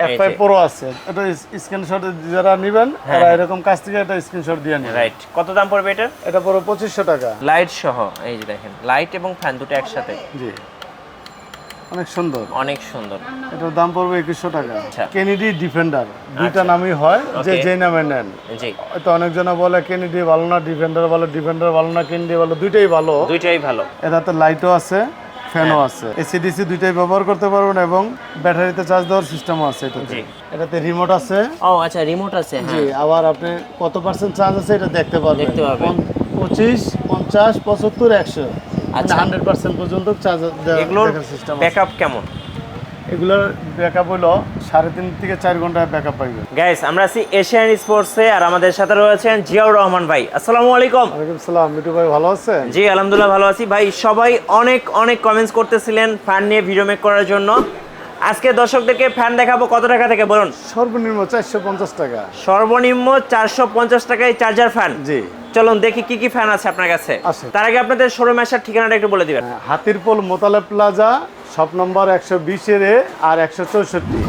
F5 Pro আছে। এটা screenshot যারা নেবেন এরা হ্যাঁ। এরকম কাছ থেকে এটা স্ক্রিনশট দিয়ে নেবেন রাইট কত দাম পড়বে এটা পুরো পঁচিশশো টাকা। লাইট সহ এই যে দেখেন লাইট এবং ফ্যান দুটো একসাথে। জি। অনেক সুন্দর। অনেক সুন্দর। এটার দাম পড়বে একুশশো টাকা। আচ্ছা। কেনেডি ডিফেন্ডার দুইটা আচ্ছা। নামই হয় যে. যে নামে নেন। জি। হয়তো অনেকজনে বলে কেনেডি ভালো না ডিফেন্ডার ভালো ডিফেন্ডার ভালো না কেনেডি ভালো দুইটাই ভালো। দুইটাই ভালো। এটাতে লাইটও আছে। ফ্যানও আছে। এসি ডিসি দুইটাই ব্যবহার করতে পারবেন এবং ব্যাটারিতে চার্জ দেওয়ার সিস্টেমও আছে এটাতে। জি। এটাতে রিমোট আছে। ও আচ্ছা রিমোট আছে জি হ্যাঁ আবার আপনি কত পার্সেন্ট চার্জ আছে এটা দেখতে পারবেন। দেখতে পারবেন। পন- পঁচিশ পঞ্চাশ পঁচাত্তর একশো। আচ্ছা। হান্ড্রেড পার্সেন্ট পর্যন্ত চার্জ দেওয়ার সিস্টেম ব্যাকআপ কেমন? এগুলোর ব্যাকআপ হলো সাড়ে তিন থেকে চার ঘন্টায় ব্যাকআপ পাইবে। গাইস আমরা আছি এশিয়ান স্পোর্টসে আর আমাদের সাথে রয়েছেন জিয়াউর রহমান ভাই। আসসালামু আলাইকুম। ওয়ালাইকুম সালাম মিটু ভাই ভালো আছেন? জি আলহামদুলিল্লাহ ভালো আছি। ভাই সবাই অনেক অনেক কমেন্টস করতেছিলেন ফ্যান নিয়ে ভিডিও মেক করার জন্য। আজকে দর্শকদেরকে ফ্যান দেখাবো কত টাকা থেকে বলুন? সর্বনিম্ন চারশো পঞ্চাশ টাকা। সর্বনিম্ন চারশো পঞ্চাশ টাকায় চার্জার ফ্যান জি। চলুন দেখি কি কি ফ্যান আছে আপনার কাছে। তার আগে আপনাদের শোরুম আসার ঠিকানাটা একটু বলে দিবেন। হ্যাঁ, হাতিরপোল মোতালে প্লাজা শপ নম্বর একশো বিশের এ আর একশো চৌষট্টি।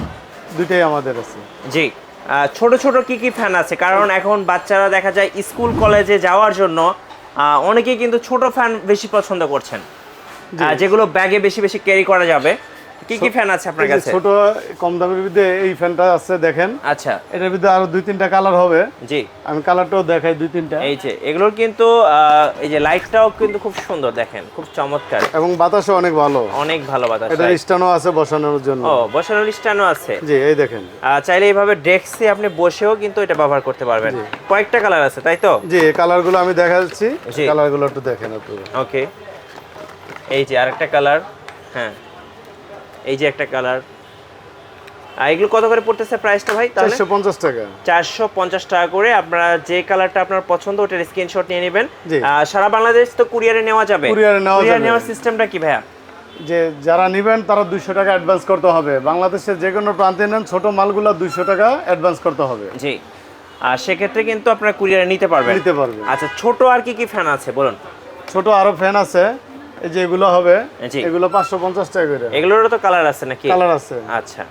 দুইটাই আমাদের আছে। জি। আহ, ছোট ছোট কি কি ফ্যান আছে? কারণ এখন বাচ্চারা দেখা যায় স্কুল কলেজে যাওয়ার জন্য আহ, অনেকেই কিন্তু ছোট ফ্যান বেশি পছন্দ করছেন। যেগুলো ব্যাগে বেশি বেশি ক্যারি করা যাবে। কি কি ফ্যান আছে আপনার কাছে? ছোট কম দামের ভিতরে এই ফ্যানটা আছে দেখেন। আচ্ছা। এটার ভিতরে আরও দুই তিনটা কালার হবে। জি। আমি কালারটাও দেখাই দুই তিনটা। এই যে এগুলোর কিন্তু এই যে লাইটটাও কিন্তু খুব সুন্দর দেখেন খুব চমৎকার। এবং বাতাসও অনেক ভালো। অনেক ভালো বাতাস right? স্ট্যান্ডও আছে বসানোর জন্য। ও বসানোর স্ট্যান্ডও আছে। জি এই দেখেন। চাইলে এইভাবে ডেস্কে আপনি বসেও কিন্তু এটা ব্যবহার করতে পারবেন। কয়েকটা কালার আছে তাই তো? জি কালারগুলো আমি দেখা যাচ্ছি জি। কালারগুলো একটু দেখেন আপনি। ওকে এই যে আরেকটা কালার হ্যাঁ। এই যে একটা কালার। আর এগুলো কত করে পড়তেছে প্রাইসটা ভাই তাহলে? চারশো পঞ্চাশ টাকা। চারশো পঞ্চাশ টাকা করে আপনারা যে কালারটা আপনার পছন্দ ওটার স্ক্রিনশট নিয়ে নেবেন। সারা বাংলাদেশ তো কুরিয়ারে নেওয়া যাবে। কুরিয়ারে নেওয়া যাবে। নেওয়ার সিস্টেমটা কি ভাইয়া? যে যারা নেবেন তারা দুইশো টাকা অ্যাডভান্স করতে হবে। বাংলাদেশের যে কোনো প্রান্তে নেন ছোট মালগুলো দুইশো টাকা অ্যাডভান্স করতে হবে। জি। আর সেক্ষেত্রে কিন্তু আপনারা কুরিয়ারে নিতে পারবেন। নিতে পারবেন। আচ্ছা ছোট আর কি কি ফ্যান আছে বলুন? ছোট আরও ফ্যান আছে। এই যে এগুলো হবে এগুলো পাঁচশো পঞ্চাশ টাকা করে। এগুলোরও তো কালার আছে নাকি? কালার আছে। আচ্ছা।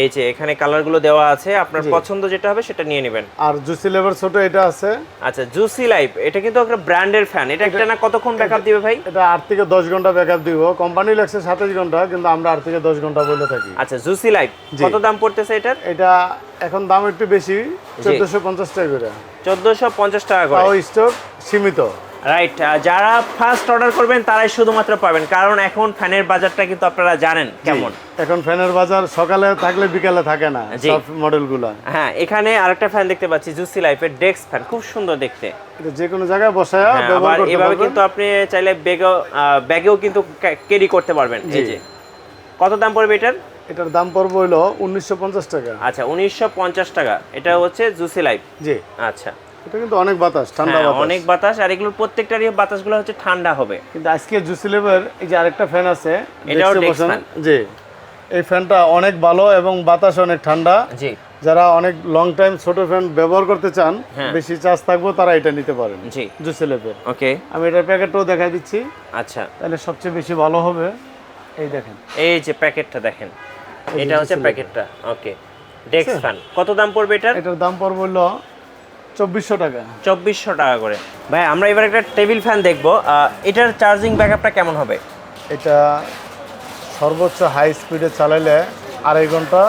এই যে এখানে কালারগুলো দেওয়া আছে আপনার পছন্দ যেটা হবে সেটা নিয়ে নেবেন। আর জুসি লেবার ছোট এটা আছে। আচ্ছা জুসি লাইফ এটা কিন্তু একটা ব্র্যান্ডের ফ্যান এটা একটা না কতক্ষণ ব্যাকআপ দিবে ভাই? এটা আট থেকে দশ ঘণ্টা ব্যাকআপ দিব। কোম্পানি লাগছে সাতাশ ঘণ্টা কিন্তু আমরা আট থেকে দশ ঘণ্টা বলে থাকি। আচ্ছা জুসি লাইফ। কত দাম পড়তেছে এটার? এটা এখন দাম একটু বেশি চোদ্দশো পঞ্চাশ টাকা করে। চোদ্দোশো পঞ্চাশ টাকা করে। তাও স্টক সীমিত। রাইট যারা ফার্স্ট অর্ডার করবেন তারাই শুধুমাত্র পাবেন। কারণ এখন ফ্যানের বাজারটা কিন্তু আপনারা জানেন কেমন। এখন ফ্যানের বাজার সকালে থাকলে বিকালে থাকে না জি। সব মডেলগুলো হ্যাঁ এখানে আরেকটা ফ্যান দেখতে পাচ্ছি জুসি লাইফের ডেস্ক ফ্যান খুব সুন্দর দেখতে। এটা যে কোনো জায়গায় বসায় হ্যাঁ, ব্যবহার আবার এভাবে কিন্তু আপনি চাইলে ব্যাগেও ব্যাগেও কিন্তু ক্যারি করতে পারবেন। এই জি। যে কত দাম পড়বে এটার? এটার দাম পড়বে হইল উনিশশো টাকা। আচ্ছা উনিশশো পঞ্চাশ টাকা। এটা হচ্ছে জুসি লাইফ জি। আচ্ছা। এটা কিন্তু অনেক বাতাস ঠান্ডা হ্যাঁ, বাতাস। অনেক বাতাস আর এগুলোর প্রত্যেকটারই বাতাসগুলো হচ্ছে ঠান্ডা হবে। কিন্তু আজকে জুসি এই যে আরেকটা ফ্যান আছে এটাও। জি এই ফ্যানটা অনেক ভালো এবং বাতাস অনেক ঠান্ডা। জি। যারা অনেক লং টাইম ছোট ফ্যান ব্যবহার করতে চান হ্যাঁ। বেশি চার্জ থাকব তারা এটা নিতে পারেন জি। Juicy labour. ওকে। আমি এটার প্যাকেটটাও দেখাই দিচ্ছি। আচ্ছা। তাহলে সবচেয়ে বেশি ভালো হবে এই দেখেন। এই যে প্যাকেটটা দেখেন এটা হচ্ছে প্যাকেটটা ওকে। ডেক্স ফ্যান কত দাম পড়বে এটার? এটার দাম পড়বে হলো চব্বিশশো টাকা। চব্বিশশো টাকা করে। ভাই আমরা এবার একটা টেবিল ফ্যান দেখব। এটার চার্জিং ব্যাকআপটা কেমন হবে? এটা সর্বোচ্চ হাই স্পিডে চালাইলে আড়াই ঘণ্টা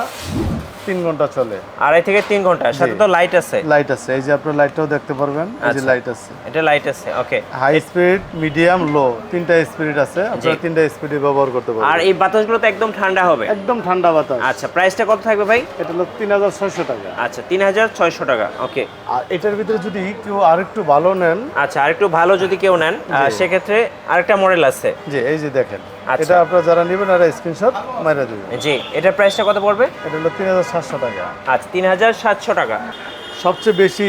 তিন ঘণ্টা চলে। আড়াই থেকে তিন ঘণ্টা সাথে তো লাইট আছে। লাইট আছে এই যে আপনার লাইটটাও দেখতে পারবেন এই যে আচ্ছা। লাইট আছে। এটা লাইট আছে okay high speed medium low তিনটা স্পিড আছে আপনারা তিনটা স্পিডে ব্যবহার করতে পারবেন। আর এই বাতাসগুলো তো একদম ঠান্ডা হবে? একদম ঠান্ডা বাতাস। আচ্ছা প্রাইসটা কত থাকবে ভাই? এটা হলো তিন হাজার ছয়শো টাকা। আচ্ছা তিন হাজার ছয়শো টাকা ওকে আর এটার ভিতরে যদি কেউ আরেকটু ভালো নেন আচ্ছা আরেকটু ভালো যদি কেউ নেন সেক্ষেত্রে আরেকটা মডেল আছে। যে এই যে দেখেন। আচ্ছা। এটা আপনারা যারা নেবেন আর স্ক্রিনশট মাইরা দেবেন। জি এটার প্রাইসটা কত পড়বে? এটা হলো তিন হাজার সাতশো টাকা। আচ্ছা তিন হাজার সাতশো টাকা। সবচেয়ে বেশি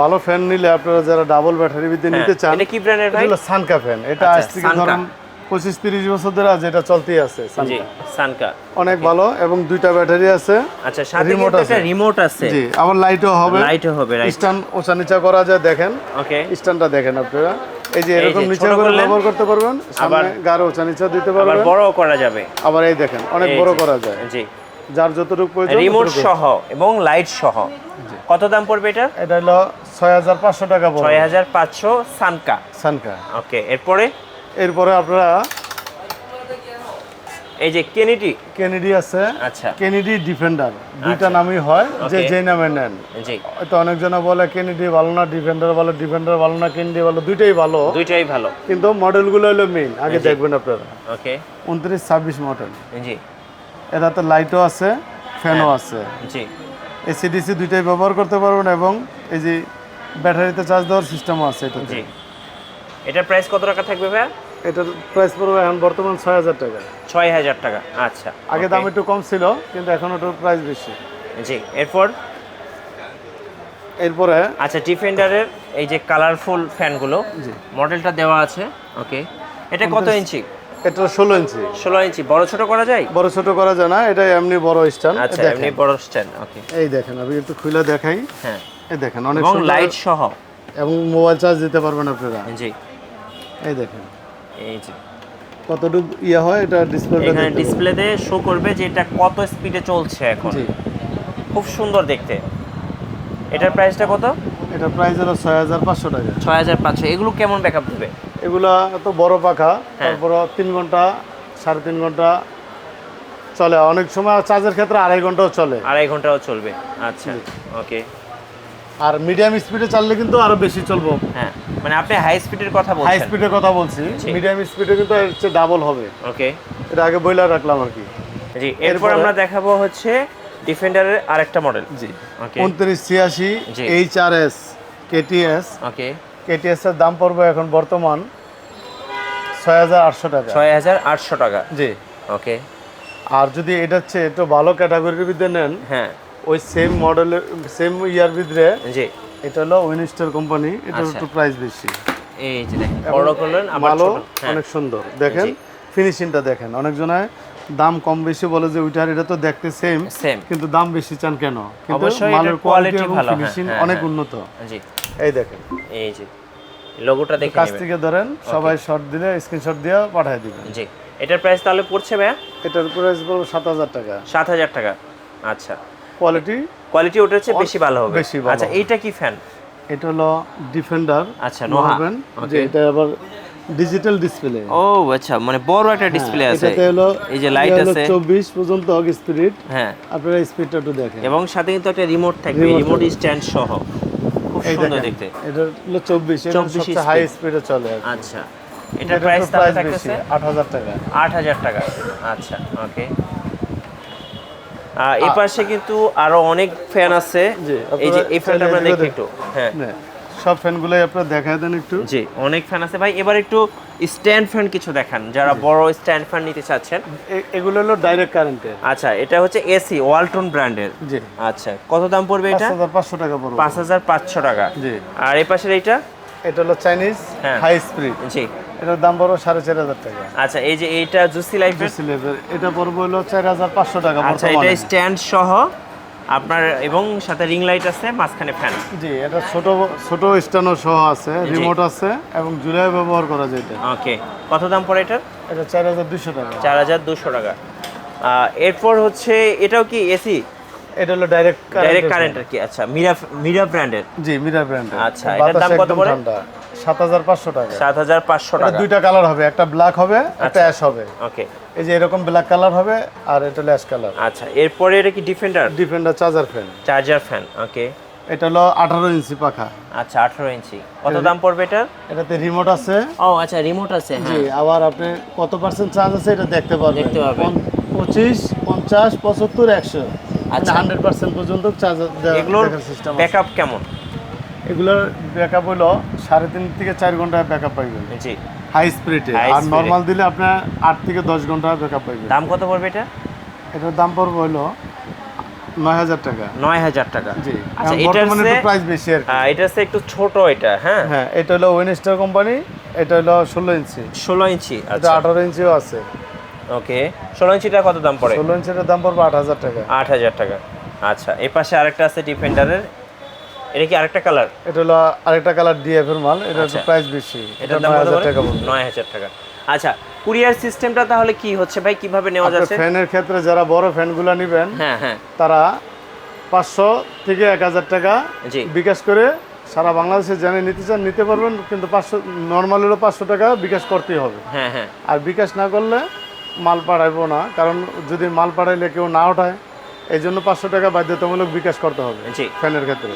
ভালো ফ্যান নিলে আপনারা যারা ডাবল ব্যাটারি হ্যাঁ, নিতে চান এটা কি ব্র্যান্ডের এটা ভাই? হলো সানকা ফ্যান এটা আচ্ছা, আজ থেকে ধরুন পঁচিশ তিরিশ বছর ধরে আজ এটা চলতেই আছে জি সানকা। অনেক ভালো এবং দুইটা ব্যাটারি আছে। আচ্ছা সাথে একটা আছে। রিমোট আছে। জি আবার লাইটও হবে। লাইটও হবে স্ট্যান্ড ওচা নিচা করা যায় দেখেন। ওকে স্ট্যান্ডটা দেখেন আপনারা। এই যে এরকম নিচে করে ব্যবহার করতে পারবেন সামনে গাঢ় ওচা নিচা দিতে আবার পারবেন। বড় করা যাবে। আবার এই দেখেন অনেক বড় করা যায়। জি। যার যতটুকু প্রয়োজন রিমোট সহ এবং লাইট সহ। কত দাম পড়বে এটা? এটা হলো ছয় হাজার পাঁচশো টাকা পড়বে। ছয় হাজার পাঁচশো সানকা। সানকা। ওকে এরপরে? এরপরে আপনারা এই যে কেনিটি কেনেডি আছে। আচ্ছা। Kennedy defender. দুইটা আচ্ছা। নামই হয় যে. যে নামে নেন। জি। হয়তো অনেকজনে বলে কেনেডি ভালো না ডিফেন্ডার ভালো ডিফেন্ডার ভালো না কেনেডি ভালো দুইটাই ভালো। দুইটাই ভালো। কিন্তু মডেলগুলো হলো মেইন আগে দেখবেন আপনারা। ওকে। উনত্রিশ ছাব্বিশ মডেল। জি। এটাতে লাইটও আছে ফ্যানও। আছে। জি। এসিডিসি দুইটাই ব্যবহার করতে পারবেন এবং এই যে ব্যাটারিতে চার্জ দেওয়ার সিস্টেমও আছে এটাতে। জি। এটার প্রাইস কত টাকা থাকবে ভাইয়া? এটার প্রাইস পড়বে এখন বর্তমান ছয় হাজার টাকা। ছয় হাজার টাকা আচ্ছা আগে দাম একটু কম ছিল কিন্তু এখন ওটার প্রাইস বেশি। জি এরপর? এরপরে? আচ্ছা ডিফেন্ডারের এই যে কালারফুল ফ্যানগুলো জি। মডেলটা দেওয়া আছে ওকে এটা কত ইঞ্চি? এটা ষোলো ইঞ্চি। ষোলো ইঞ্চি বড় ছোট করা যায়? বড় ছোট করা যায় না এটা এমনি বড় স্ট্যান্ড আচ্ছা এমনি বড় স্ট্যান্ড ওকে এই দেখেন আমি একটু খুলে দেখাই। হ্যাঁ। এই দেখেন অনেক লাইট সহ। এবং মোবাইল চার্জ দিতে পারবেন আপনারা। জি। এই দেখেন। এই যে। কতটুকু ইয়ে হয় এটা ডিসপ্লে এখানে ডিসপ্লেতে শো করবে যে এটা কত স্পিডে চলছে এখন। খুব সুন্দর দেখতে। এটার প্রাইসটা কত? এটা প্রাইস হলো ছয় হাজার পাঁচশো টাকা। ছয় হাজার পাঁচশো। এগুলো কেমন ব্যাকআপ দেবে? এগুলা তো বড় পাখা। হ্যাঁ। তারপর তিন ঘণ্টা সাড়ে তিন ঘণ্টা চলে। অনেক সময় চার্জের ক্ষেত্রে আড়াই ঘন্টাও চলে। আড়াই ঘন্টাও চলবে। আচ্ছা ওকে আর মিডিয়াম স্পিডে চাললে কিন্তু আরও বেশি চলবো। হ্যাঁ। মানে আপনি হাই স্পিডের কথা বলছেন। হাই স্পিডের কথা বলছি। মিডিয়াম স্পিডে কিন্তু এর চেয়ে ডাবল হবে। ওকে এটা আগে বইলা রাখলাম আর কি। জি এরপর আমরা দেখাবো হচ্ছে ডিফেন্ডারের আরেকটা মডেল জি। ওকে উনত্রিশ ছিয়াশি জি। H R S KTS okay KTS এর দাম পড়বে এখন বর্তমান ছয় হাজার আটশো টাকা। ছয় হাজার আটশো টাকা। জি। ওকে আর যদি এটা হচ্ছে একটু ভালো ক্যাটাগরির ভিতরে নেন হ্যাঁ। ওই সেম মডেলের সেম ইয়ার ভিতরে জি। এটা হলো উইনস্টার কোম্পানি এটা। একটু প্রাইস বেশি। এই যে দেখেন বড় করলেন ভালো ছোট। হ্যাঁ। অনেক সুন্দর। দেখেন ফিনিশিংটা দেখেন। অনেকজনে দাম কম বেশি বলে যে ওইটার এটা তো দেখতে সেম কিন্তু দাম বেশি চান কেন? কিন্তু মালের কোয়ালিটি ভালো, ফিনিশিং হ্যাঁ, অনেক হ্যাঁ। উন্নত। জি। এই দেখেন। এই যে লোগোটা দেখে কাছ থেকে ধরেন সবাই শর্ট দিলে স্ক্রিনশট দিয়ে পাঠিয়ে দিবেন। জি। এটার প্রাইস তাহলে পড়ছে ভাইয়া? এটার প্রাইস বলব সাত হাজার টাকা। সাত হাজার টাকা। আচ্ছা। কোয়ালিটি কোয়ালিটি ওটার চেয়ে বেশি ভালো হবে। বেশি ভালো আচ্ছা। এইটা কি ফ্যান এটা হলো ডিফেন্ডার আচ্ছা, নোহা। যে এটা আবার ডিজিটাল ডিসপ্লে ও আচ্ছা মানে বড় একটা ডিসপ্লে আছে। এটাতে হলো এই যে লাইট আছে। চব্বিশ পর্যন্ত অগ স্পিড হ্যাঁ। আপনারা স্পিডটা একটু দেখেন। এবং সাথে কিন্তু একটা রিমোট থাকবে। রিমোট স্ট্যান্ড সহ। খুব সুন্দর দেখতে। এটা হলো চব্বিশ এটা সবচেয়ে হাই স্পিডে চলে আচ্ছা। এটার প্রাইস থাকতেছে আট হাজার টাকা। আট হাজার টাকা। আচ্ছা ওকে এই পাশে কিন্তু আরও অনেক ফ্যান আছে। এই যে এই ফ্যানটা আমরা দেখি একটু হ্যাঁ। সব ফ্যানগুলোই আপনারা দেখা দেন একটু। জি অনেক ফ্যান আছে। ভাই এবার একটু স্ট্যান্ড ফ্যান কিছু দেখান যারা বড় স্ট্যান্ড ফ্যান নিতে চাচ্ছেন। এগুলো হলো ডাইরেক্ট কারেন্টের আচ্ছা এটা হচ্ছে এসি ওয়ালটন ব্র্যান্ডের জি। আচ্ছা কত দাম পড়বে এটা? হাজার পাঁচশো টাকা পড়বে। পাঁচ হাজার পাঁচশো টাকা। জি। আর এই পাশের এইটা? এটা হলো চাইনিজ হ্যাঁ। হাই স্পিড জি। এটার দাম পড়বে সাড়ে চার হাজার টাকা। আচ্ছা এই যে এইটা জুসি লাইফের জুসি লেভেল এটা পড়বে হলো চার হাজার পাঁচশো টাকা আচ্ছা এটা স্ট্যান্ড সহ আপনার এবং সাথে রিং লাইট আছে মাঝখানে ফ্যান জি এটা ছোট ছোট স্ট্যান্ডও সহ আছে রিমোট আছে এবং জুলাই ব্যবহার করা যায় এটা। ওকে কত দাম পড়ে এটার? এটা চার হাজার দুশো টাকা। চার হাজার দুশো টাকা। এরপর হচ্ছে এটাও কি এসি এটা হলো ডাইরেক্ট ডাইরেক্ট কারেন্টের কি আচ্ছা মিরা মিরা ব্র্যান্ডের জি মিরার ব্র্যান্ড আচ্ছা, এটার দাম কত পড়ে? সাত হাজার পাঁচশো টাকা। সাত হাজার পাঁচশো এটা টাকা। দুইটা কালার হবে একটা ব্ল্যাক হবে একটা আচ্ছা। অ্যাশ হবে। ওকে এই যে এরকম ব্ল্যাক কালার হবে আর এটা হলো অ্যাশ কালার আচ্ছা এরপরে এটা কি Defender Defender charger fan charger fan okay এটা হলো আঠারো ইঞ্চি পাখা। আচ্ছা আঠারো ইঞ্চি। কত দাম পড়বে এটা এটাতে রিমোট আছে। ও আচ্ছা রিমোট আছে জি হ্যাঁ আবার আপনি কত পার্সেন্ট চার্জ আছে এটা দেখতে পারবেন। দেখতে পারবেন। পন- পঁচিশ পঞ্চাশ পঁচাত্তর একশো। আচ্ছা। হান্ড্রেড পার্সেন্ট পর্যন্ত চার্জ এগুলোর সিস্টেম ব্যাকআপ কেমন? এগুলোর ব্যাকআপ হলো সাড়ে তিন থেকে চার ঘণ্টা ব্যাকআপ পাইবেন। জি। হাই স্পিডে আর speed দিলে আপনার আট থেকে দশ ঘণ্টা ব্যাকআপ পাইবেন। দাম কত পড়বে এটা? এটার দাম পড়বে হলো নয় হাজার টাকা। নয় হাজার টাকা। জি। আচ্ছা এটার প্রাইস বেশি আর আহ, এটা হচ্ছে একটু ছোট এটা হ্যাঁ? হ্যাঁ এটা হলো ওয়েনস্টার কোম্পানি এটা হলো ষোলো ইঞ্চি। ষোলো ইঞ্চি আচ্ছা। আঠারো ইঞ্চিও আছে। ওকে ষোলো ইঞ্চিটা কত দাম পড়ে? ষোলো ইঞ্চির দাম পড়বে আট হাজার টাকা। আট হাজার টাকা। আচ্ছা এই পাশে আরেকটা আছে ডিফেন্ডারের এটা কি আরেকটা কালার? এটা হলো আরেকটা কালার ডিএফ এর মাল এটা একটু আচ্ছা। প্রাইস বেশি এটা দাম নয় কত হাজার টাকা নয় হাজার টাকা। আচ্ছা কুরিয়ার সিস্টেমটা তাহলে কি হচ্ছে ভাই? কীভাবে নেওয়া যাচ্ছে? ফ্যানের ক্ষেত্রে যারা বড় ফ্যানগুলো নেবেন হ্যাঁ হ্যাঁ। তারা পাঁচশো থেকে এক হাজার টাকা। বিকাশ করে সারা বাংলাদেশে জেনে নিতে চান নিতে পারবেন কিন্তু পাঁচশো নর্মাল হলো পাঁচশো টাকা বিকাশ করতেই হবে। হ্যাঁ হ্যাঁ। আর বিকাশ না করলে মাল পাঠাইবো না কারণ যদি মাল পাঠাইলে কেউ না ওঠায় এই জন্য পাঁচশো টাকা বাধ্যতামূলক বিকাশ করতে হবে জি। ফ্যানের ক্ষেত্রে।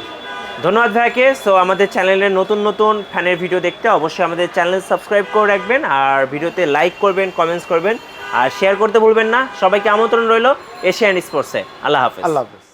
ধন্যবাদ ভাইকে। সো আমাদের চ্যানেলে নতুন নতুন ফ্যানের ভিডিও দেখতে অবশ্যই আমাদের চ্যানেল সাবস্ক্রাইব করে রাখবেন আর ভিডিওতে লাইক করবেন কমেন্টস করবেন আর শেয়ার করতে ভুলবেন না। সবাইকে আমন্ত্রণ রইল এশিয়ান স্পোর্টসে। আল্লাহ হাফেজ। আল্লাহ হাফেজ।